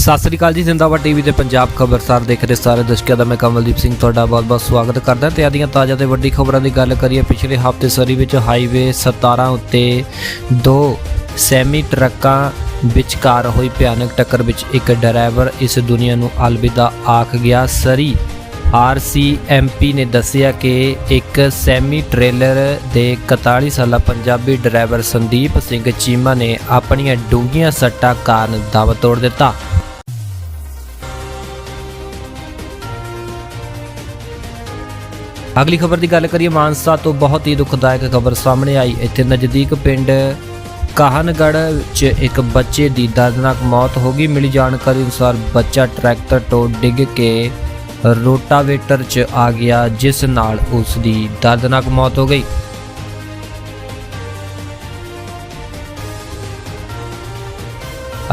ਸਤਿ ਸ੍ਰੀ ਅਕਾਲ ਜੀ, ਜ਼ਿੰਦਾਬਾਦ ਟੀਵੀ ਤੇ ਪੰਜਾਬ ਖਬਰਸਾਰ ਦੇਖ ਰਹੇ ਸਾਰੇ ਦਰਸ਼ਕਾਂ ਦਾ, ਮੈਂ ਕਮਲਦੀਪ ਸਿੰਘ ਤੁਹਾਡਾ ਬਹੁਤ-ਬਹੁਤ ਸਵਾਗਤ ਕਰਦਾ। ਤੇ ਆਦੀਆਂ ਤਾਜ਼ਾ ਤੇ ਵੱਡੀ ਖਬਰਾਂ ਦੀ ਗੱਲ ਕਰੀਏ, ਪਿਛਲੇ ਹਫ਼ਤੇ ਸਰੀ ਵਿੱਚ ਹਾਈਵੇ 17 ਉੱਤੇ ਦੋ ਸੈਮੀ ਟਰੱਕਾਂ ਵਿਚਕਾਰ ਹੋਈ ਭਿਆਨਕ ਟੱਕਰ ਵਿੱਚ ਇੱਕ ਡਰਾਈਵਰ ਇਸ ਦੁਨੀਆ ਨੂੰ ਅਲਵਿਦਾ ਆਖ ਗਿਆ। ਸਰੀ ਆਰਸੀਐਮਪੀ ਨੇ ਦੱਸਿਆ ਕਿ ਇੱਕ ਸੈਮੀ ਟ੍ਰੇਲਰ ਦੇ 41 ਸਾਲਾ ਪੰਜਾਬੀ ਡਰਾਈਵਰ ਸੰਦੀਪ ਸਿੰਘ ਚੀਮਾ ਨੇ ਆਪਣੀਆਂ ਡੂੰਘੀਆਂ ਸੱਟਾਂ ਕਾਰਨ ਦਮ ਤੋੜ ਦਿੱਤਾ। ਅਗਲੀ ਖਬਰ ਦੀ ਗੱਲ ਕਰੀਏ, ਮਾਨਸਾ ਤੋਂ ਬਹੁਤ ਹੀ ਦੁਖਦਾਇਕ ਖਬਰ ਸਾਹਮਣੇ ਆਈ। ਇੱਥੇ ਨਜ਼ਦੀਕ ਪਿੰਡ ਕਾਹਨਗੜ੍ਹ 'ਚ ਇੱਕ ਬੱਚੇ ਦੀ ਦਰਦਨਾਕ ਮੌਤ ਹੋ ਗਈ। ਮਿਲੀ ਜਾਣਕਾਰੀ ਅਨੁਸਾਰ ਬੱਚਾ ਟਰੈਕਟਰ ਤੋਂ ਡਿੱਗ ਕੇ ਰੋਟਾਵੇਟਰ 'ਚ ਆ ਗਿਆ, ਜਿਸ ਨਾਲ ਉਸ ਦੀ ਦਰਦਨਾਕ ਮੌਤ ਹੋ ਗਈ।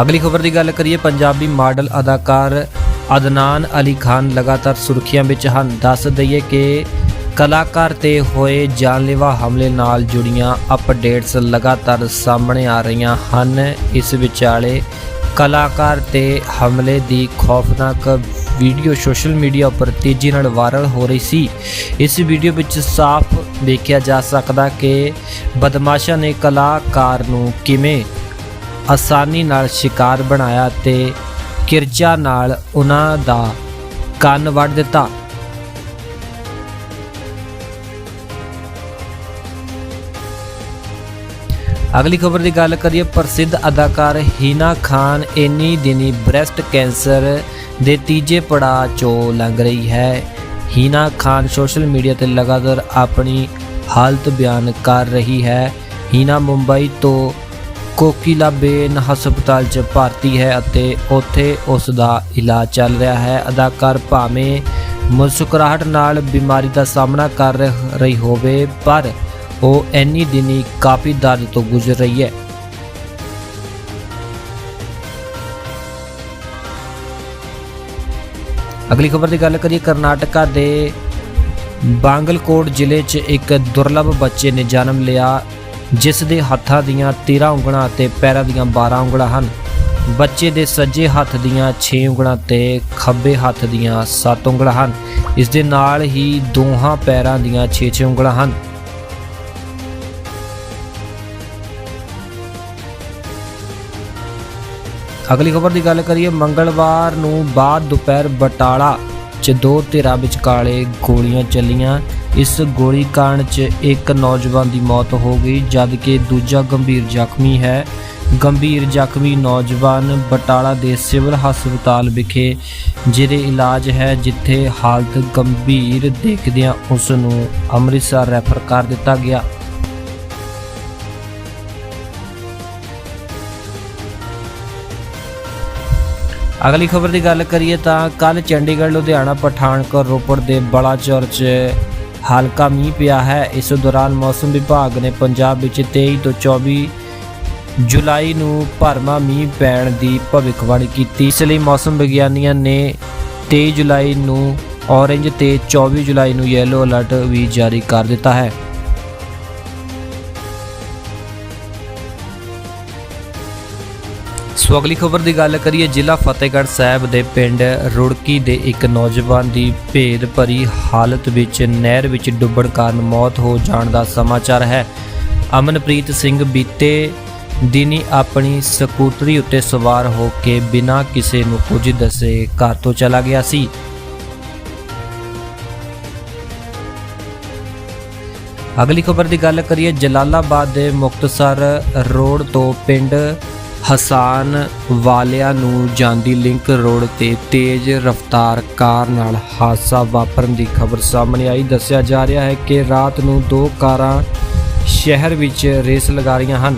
ਅਗਲੀ ਖਬਰ ਦੀ ਗੱਲ ਕਰੀਏ, ਪੰਜਾਬੀ ਮਾਡਲ ਅਦਾਕਾਰ ਅਦਨਾਨ ਅਲੀ ਖਾਨ ਲਗਾਤਾਰ ਸੁਰਖੀਆਂ ਵਿੱਚ ਹਨ। ਦੱਸ ਦਈਏ ਕਿ ਕਲਾਕਾਰ ਤੇ ਹੋਏ ਜਾਨਲੇਵਾ ਹਮਲੇ ਨਾਲ ਜੁੜੀਆਂ ਅਪਡੇਟਸ ਲਗਾਤਾਰ ਸਾਹਮਣੇ ਆ ਰਹੀਆਂ ਹਨ। ਇਸ ਵਿਚਾਲੇ ਕਲਾਕਾਰ ਤੇ ਹਮਲੇ ਦੀ ਖੌਫਨਾਕ ਵੀਡੀਓ ਸੋਸ਼ਲ ਮੀਡੀਆ ਉੱਪਰ ਤੇਜ਼ੀ ਨਾਲ ਵਾਇਰਲ ਹੋ ਰਹੀ ਸੀ। ਇਸ ਵੀਡੀਓ ਵਿੱਚ ਸਾਫ਼ ਵੇਖਿਆ ਜਾ ਸਕਦਾ ਕਿ ਬਦਮਾਸ਼ਾਂ ਨੇ ਕਲਾਕਾਰ ਨੂੰ ਕਿਵੇਂ ਆਸਾਨੀ ਨਾਲ ਸ਼ਿਕਾਰ ਬਣਾਇਆ ਤੇ ਕਿਰਚਾ ਨਾਲ ਉਹਨਾਂ ਦਾ ਕੰਨ ਵੱਢ ਦਿੱਤਾ। ਅਗਲੀ ਖਬਰ ਦੀ ਗੱਲ ਕਰੀਏ, ਪ੍ਰਸਿੱਧ ਅਦਾਕਾਰ ਹੀਨਾ ਖਾਨ ਇੰਨੀ ਦਿਨੀ ਬ੍ਰੈਸਟ ਕੈਂਸਰ ਦੇ ਤੀਜੇ ਪੜਾਅ ਚੋਂ ਲੰਘ ਰਹੀ ਹੈ। ਹੀਨਾ ਖਾਨ ਸੋਸ਼ਲ ਮੀਡੀਆ ਤੇ ਲਗਾਤਾਰ ਆਪਣੀ ਹਾਲਤ ਬਿਆਨ ਕਰ ਰਹੀ ਹੈ। ਹੀਨਾ ਮੁੰਬਈ ਤੋਂ ਕੋਕਿਲਾਬੇਨ ਹਸਪਤਾਲ 'ਚ ਭਰਤੀ ਹੈ ਅਤੇ ਉੱਥੇ ਉਸ ਦਾ ਇਲਾਜ ਚੱਲ ਰਿਹਾ ਹੈ। ਅਦਾਕਾਰ ਭਾਵੇਂ ਮੁਸਕਰਾਹਟ ਨਾਲ ਬਿਮਾਰੀ ਦਾ ਸਾਹਮਣਾ ਕਰ ਰਹੀ ਹੋਵੇ, ਪਰ ਉਹ ਇੰਨੀ ਦਿਨੀ ਕਾਫੀ ਦਰਦ ਤੋਂ ਗੁਜ਼ਰ ਰਹੀ ਹੈ। ਅਗਲੀ ਖਬਰ ਦੀ ਗੱਲ ਕਰੀਏ, ਕਰਨਾਟਕਾ ਦੇ ਬਾਂਗਲਕੋਟ ਜ਼ਿਲ੍ਹੇ 'ਚ ਇੱਕ ਦੁਰਲੱਭ ਬੱਚੇ ਨੇ ਜਨਮ ਲਿਆ, ਜਿਸ ਦੇ ਹੱਥਾਂ ਦੀਆਂ 13 ਉਂਗਲਾਂ ਅਤੇ ਪੈਰਾਂ ਦੀਆਂ 12 ਉਂਗਲਾਂ ਹਨ। ਬੱਚੇ ਦੇ ਸੱਜੇ ਹੱਥ ਦੀਆਂ 6 ਉਂਗਲਾਂ ਤੇ ਖੱਬੇ ਹੱਥ ਦੀਆਂ 7 ਉਂਗਲਾਂ ਹਨ। ਇਸ ਦੇ ਨਾਲ ਹੀ ਦੋਹਾਂ ਪੈਰਾਂ ਦੀਆਂ 6-6 ਉਂਗਲਾਂ ਹਨ। ਅਗਲੀ ਖਬਰ ਦੀ ਗੱਲ ਕਰੀਏ, ਮੰਗਲਵਾਰ ਨੂੰ ਬਾਅਦ ਦੁਪਹਿਰ ਬਟਾਲਾ 'ਚ ਦੋ ਧਿਰਾਂ ਵਿਚਕਾਲੇ ਗੋਲੀਆਂ ਚੱਲੀਆਂ। ਇਸ ਗੋਲੀ ਗੋਲੀकांड 'ਚ ਇੱਕ ਨੌਜਵਾਨ ਦੀ ਮੌਤ ਹੋ ਗਈ, ਜਦਕਿ ਦੂਜਾ ਗੰਭੀਰ ਜ਼ਖਮੀ ਹੈ। ਗੰਭੀਰ ਜ਼ਖਮੀ ਨੌਜਵਾਨ ਬਟਾਲਾ ਦੇ ਸਿਵਲ ਹਸਪਤਾਲ ਵਿਖੇ, ਜਿਹੜੇ ਇਲਾਜ ਹੈ, ਜਿੱਥੇ ਹਾਲਤ ਗੰਭੀਰ ਦੇਖਦਿਆਂ ਉਸ ਨੂੰ ਅੰਮ੍ਰਿਤਸਰ ਰੈਫਰ ਕਰ ਦਿੱਤਾ ਗਿਆ। ਅਗਲੀ ਖਬਰ ਦੀ ਗੱਲ ਕਰੀਏ ਤਾਂ ਕੱਲ ਚੰਡੀਗੜ੍ਹ, ਲੁਧਿਆਣਾ, ਪਠਾਨਕੋਟ, ਰੋਪੜ ਦੇ ਬਲਾਚੌਰ 'ਚ ਹਲਕਾ ਮੀਂਹ ਪਿਆ ਹੈ। ਇਸ ਦੌਰਾਨ ਮੌਸਮ ਵਿਭਾਗ ਨੇ ਪੰਜਾਬ ਵਿੱਚ 23 ਤੋਂ 24 ਜੁਲਾਈ ਨੂੰ ਭਰਮਾ ਮੀਂਹ ਪੈਣ ਦੀ ਭਵਿੱਖਬਾਣੀ ਕੀਤੀ। ਇਸ ਲਈ ਮੌਸਮ ਵਿਗਿਆਨੀਆਂ ਨੇ 23 ਜੁਲਾਈ ਨੂੰ ਔਰੇਂਜ ਤੇ 24 ਜੁਲਾਈ ਨੂੰ ਯੈਲੋ ਅਲਰਟ ਵੀ ਜਾਰੀ ਕਰ ਦਿੱਤਾ ਹੈ। ਸੋ ਅਗਲੀ ਖਬਰ ਦੀ ਗੱਲ ਕਰੀਏ, ਜ਼ਿਲ੍ਹਾ ਫਤਿਹਗੜ੍ਹ ਸਾਹਿਬ ਦੇ ਪਿੰਡ ਰੁੜਕੀ ਦੇ ਇੱਕ ਨੌਜਵਾਨ ਦੀ ਭੇਦ ਭਰੀ ਹਾਲਤ ਵਿੱਚ ਨਹਿਰ ਵਿੱਚ ਡੁੱਬਣ ਕਾਰਨ ਮੌਤ ਹੋ ਜਾਣ ਦਾ ਸਮਾਚਾਰ ਹੈ। ਅਮਨਪ੍ਰੀਤ ਸਿੰਘ ਬੀਤੇ ਦਿਨੀ ਆਪਣੀ ਸਕੂਟਰੀ ਉੱਤੇ ਸਵਾਰ ਹੋ ਕੇ ਬਿਨਾਂ ਕਿਸੇ ਨੂੰ ਕੁਝ ਦੱਸੇ ਘਰ ਤੋਂ ਚਲਾ ਗਿਆ ਸੀ। ਅਗਲੀ ਖਬਰ ਦੀ ਗੱਲ ਕਰੀਏ, ਜਲਾਲਾਬਾਦ ਦੇ ਮੁਕਤਸਰ ਰੋਡ ਤੋਂ ਪਿੰਡ ਹਸਾਨ ਵਾਲਿਆਂ ਨੂੰ ਜਾਂਦੀ ਲਿੰਕ ਰੋਡ ਤੇ ਤੇਜ਼ ਰਫ਼ਤਾਰ ਕਾਰ ਨਾਲ ਹਾਦਸਾ ਵਾਪਰਨ ਦੀ ਖਬਰ ਸਾਹਮਣੇ ਆਈ। ਦੱਸਿਆ ਜਾ ਰਿਹਾ ਹੈ ਕਿ ਰਾਤ ਨੂੰ ਦੋ ਕਾਰਾਂ ਸ਼ਹਿਰ ਵਿੱਚ ਰੇਸ ਲਗਾ ਰਹੀਆਂ ਹਨ।